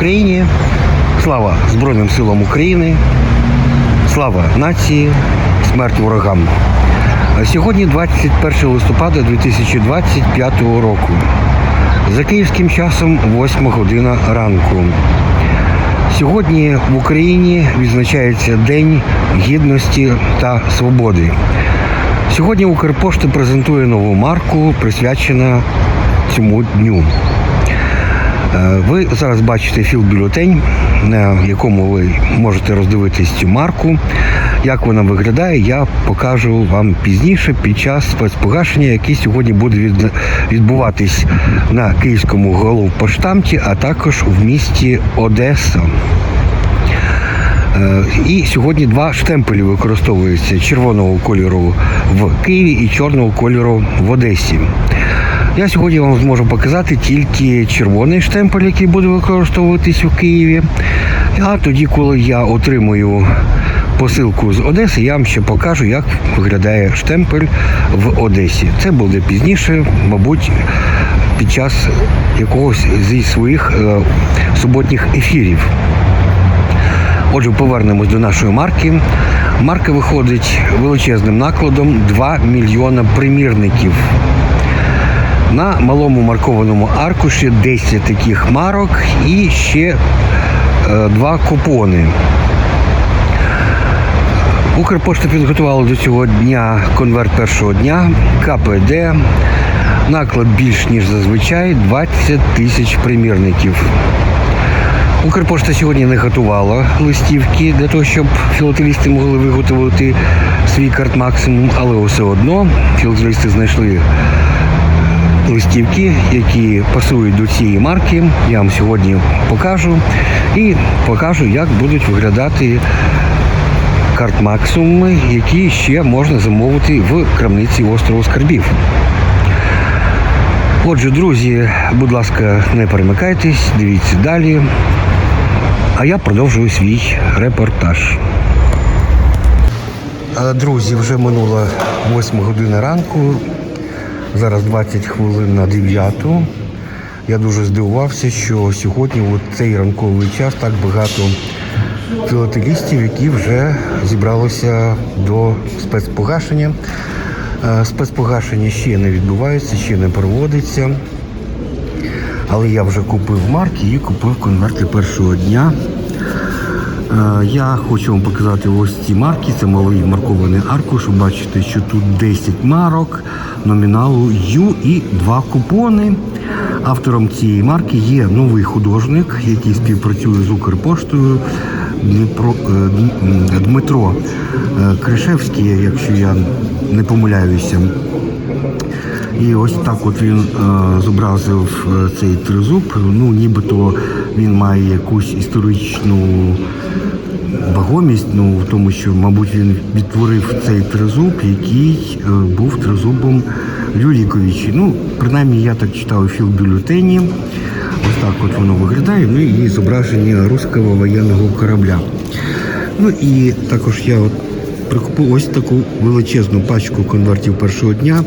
Україні! Слава Збройним силам України! Слава нації! Смерть ворогам! Сьогодні 21 листопада 2025 року. За київським часом 8 година ранку. Сьогодні в Україні відзначається День Гідності та Свободи. Сьогодні Укрпошта презентує нову марку, присвячена цьому дню. Е, Ви зараз бачите філ-бюлетень, на якому ви можете роздивитись цю марку. Як вона виглядає, я покажу вам пізніше під час спецпогашення, який сьогодні буде відбуватись на київському головпоштамті, а також в місті Одеса. Е, І сьогодні два штемпелі використовуються червоного кольору в Києві і чорного кольору в Одесі. Я сьогодні вам зможу показати тільки червоний штемпель, який буде використовуватись у Києві. А тоді, коли я отримую посилку з Одеси, я вам ще покажу, як виглядає штемпель в Одесі. Це буде пізніше, мабуть, під час якогось зі своїх е, суботніх ефірів. Отже, повернемось до нашої марки. Марка виходить величезним накладом 2 мільйона примірників. На малому маркованому аркуші 10 таких марок і ще е, два купони. Укрпошта підготувала до цього дня конверт першого дня, КПД. Наклад більш ніж зазвичай 20 тисяч примірників. Укрпошта сьогодні не готувала листівки для того, щоб філателісти могли виготовити свій карт максимум, але все одно філателісти знайшли листівки, які пасують до цієї марки. Я вам сьогодні покажу і покажу, як будуть виглядати карт максимуми, які ще можна замовити в крамниці острову Скарбів. Отже, друзі, будь ласка, не перемикайтесь, дивіться далі. А я продовжую свій репортаж. Е, Друзі, вже минула 8 година ранку. Зараз 20 хвилин на 9. Я дуже здивувався, що сьогодні у цей ранковий час так багато філателістів, які вже зібралися до спецпогашення. Е, Спецпогашення ще не відбувається, ще не проводиться. Але я вже купив марки і купив конверти першого дня. Е, Я хочу вам показати ось ці марки. Це малий маркований аркуш. Ви бачите, що тут 10 марок номіналу Ю і два купони. Автором цієї марки є новий художник, який співпрацює з Укрпоштою е, Дмитро е, Кришевський, якщо я не помиляюся. І ось так от він е, зобразив цей тризуб. Ну, нібито він має якусь історичну вагомість, ну в тому, що, мабуть, він відтворив цей тризуб, який е, був тризубом Люліковичі. Ну, принаймні, я так читав у філбюлетені. Ось так от воно виглядає. Ну і зображення руського воєнного корабля. Ну і також я от прикупив ось таку величезну пачку конвертів першого дня.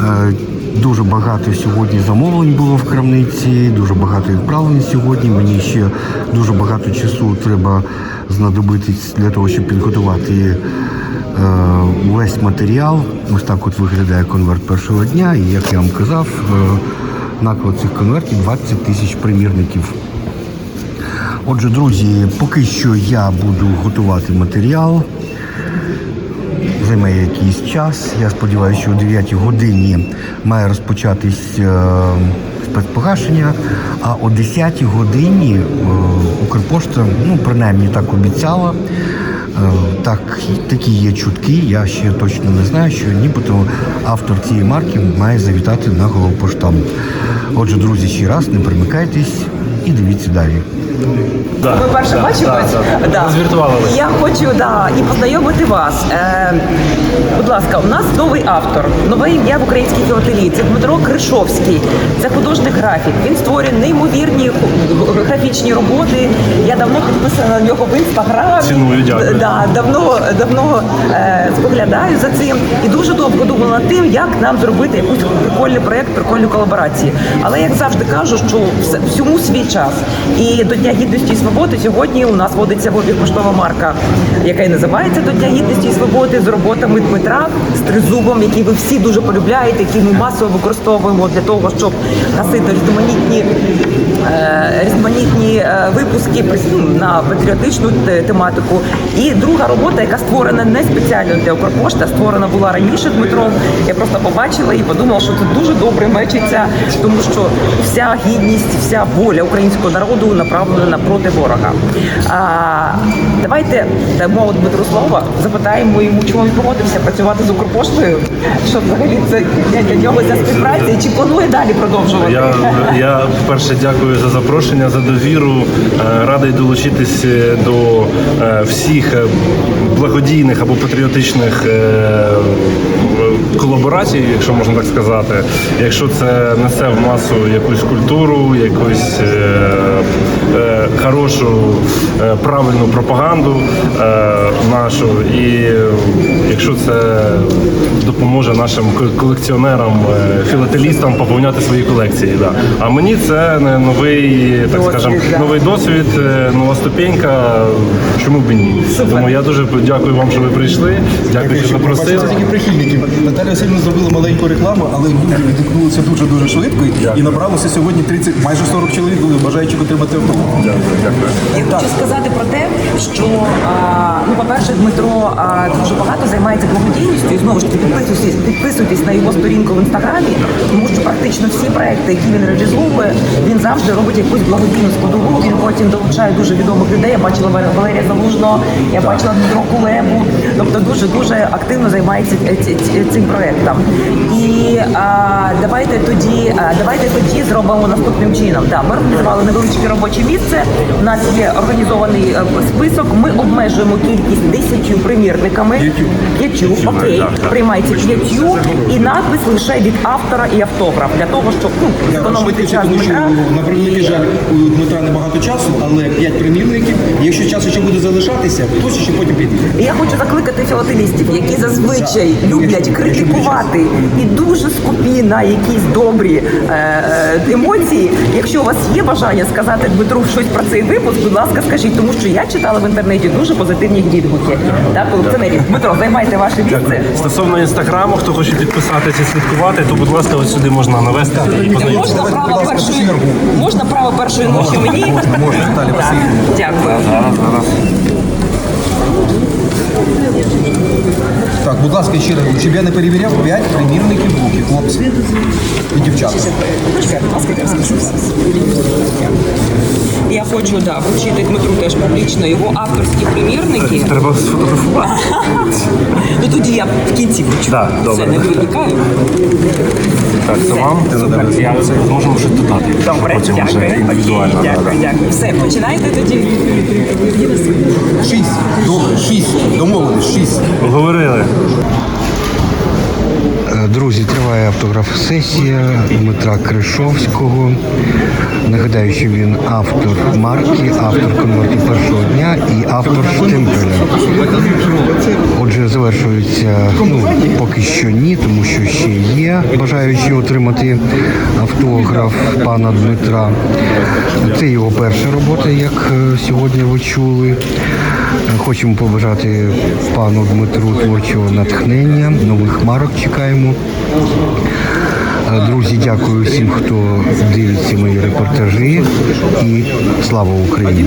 Е, Дуже багато сьогодні замовлень було в крамниці, дуже багато відправлень сьогодні. Мені ще дуже багато часу треба знадобитись для того, щоб підготувати е, весь матеріал. Ось так от виглядає конверт першого дня. І як я вам казав, е, наклад цих конвертів 20 тисяч примірників. Отже, друзі, поки що я буду готувати матеріал. Займе якийсь час. Я сподіваюся, що о 9 годині має розпочатись е, спецпогашення, а о 10 годині е, Укрпошта, ну принаймні так обіцяла. Е, так, такі є чутки, я ще точно не знаю, що нібито автор цієї марки має завітати на головпоштамт. Отже, друзі, ще раз не примикайтесь і дивіться далі. Да, Ви перше да, бачимось? да, да. Звіртувалися. Я хочу да, і познайомити вас. Е, будь ласка, у нас новий автор, нове ім'я в українській філателії. Це Дмитро Кришовський. Це художник графік. Він створює неймовірні графічні роботи. Я давно підписана на нього в інстаграмі. Ціную, дякую. Да, давно давно е, споглядаю за цим і дуже довго думала над тим, як нам зробити якийсь прикольний проект, прикольну колаборацію. Але як завжди кажу, що всьому свій час. І до Дня гідності і свободи сьогодні у нас водиться в обіг поштова марка, яка і називається до Дня гідності і свободи з роботами Дмитра з тризубом, які ви всі дуже полюбляєте, які ми масово використовуємо для того, щоб носити різноманітні е, різноманітні е, випуски ну, на патріотичну тематику. І друга робота, яка створена не спеціально для Укрпошти, а створена була раніше Дмитром. Я просто побачила і подумала, що це дуже добре мечиться, тому що вся гідність, вся воля українського народу направлена проти ворога. А, давайте дамо Дмитру слово, запитаємо йому, чому він погодився працювати з Укрпоштою, що взагалі це для- нього ця співпраця, чи планує далі продовжувати? Я, я перше дякую за запрошення, за довіру. Е, Радий долучитись е, до е, всіх благодійних або патріотичних колаборацій, якщо можна так сказати. Якщо це несе в масу якусь культуру, якусь е, е, хорошу, е, правильну пропаганду е, нашу, і е, якщо це допоможе нашим ко- колекціонерам, е, філателістам поповняти свої колекції. Да. А мені це не новий, так да. новий досвід, е, нова ступенька. Чому б і ні? Тому я дуже дякую вам, що ви прийшли. Дякую, що запросили. Тільки прихильників. Наталя Васильівна зробила маленьку рекламу, але люди відгукнулися дуже дуже швидко і набралося сьогодні 30, майже 40 чоловік були бажаючих отримати автограф. Я хочу сказати про те, що ну, по-перше, Дмитро дуже багато займається благодійністю. І знову ж таки підписуйтесь, підписуйтесь на його сторінку в інстаграмі, тому що практично всі проекти, які він реалізовує, він завжди робить якусь благодійну складову. Він потім долучає дуже відомих людей. Я бачила Валерія- Залужного, я бачила Дмитро Кулебу. Тобто дуже дуже активно займається цим проектом. І а, давайте тоді, а, давайте тоді зробимо наступним чином. Да, ми організували невеличке робоче місце. У нас є організований е, список. Ми обмежуємо кількість 10 примірниками. П'ятью. Окей, приймайте п'ятью і надпис лише від автора і автограф для того, щоб ну, зекономити час Дмитра. на превеликий жаль у Дмитра небагато часу, але 5 примірників. Якщо часу ще буде залишатися, хтось ще потім піде. Я хочу закликати філателістів, які зазвичай люблять критикувати і дуже скупі на якісь добрі е, е, емоції. Якщо у вас є бажання сказати Дмитру щось про цей випуск, будь ласка, скажіть, тому що я читала в інтернеті дуже позитивні відгуки. Так, колекціонерів. Дмитро, займайте ваше місце. Стосовно інстаграму, хто хоче підписатися слідкувати, то будь ласка, ось сюди можна навести і познайомитися. Можна право першої можна право першої ночі мені? Можна, можна, Дякую. Зараз, зараз. Так, будь ласка, ще раз, щоб я не перевіряв, п'ять примірників буки, хлопці і дівчата. Почекай, будь ласка, я розкажу. Я хочу да, вручити Дмитру теж публічно його авторські примірники. Треба сфотографувати. Тоді я в кінці хочу. Да, добре. Все, не виникаю. Так, це вам. Я Можемо щось додати. Добре, Потім вже дякую. індивідуально. Окей, да. Дякую, дякую. Все, починайте тоді. Шість. Добре, шість. Домовились, шість. Говорили. Е, Друзі, триває автограф-сесія Дмитра Кришовського. Нагадаю, що він автор марки, автор конверту першого дня і автор штемпеля. Отже, завершується ну, поки що ні, тому що ще є бажаючі отримати автограф пана Дмитра. Це його перша робота, як е, сьогодні ви чули. Е, Хочемо побажати пану Дмитру творчого натхнення, нових марок чекаємо. Е, Друзі, дякую всім, хто дивиться мої репортажі. І слава Україні!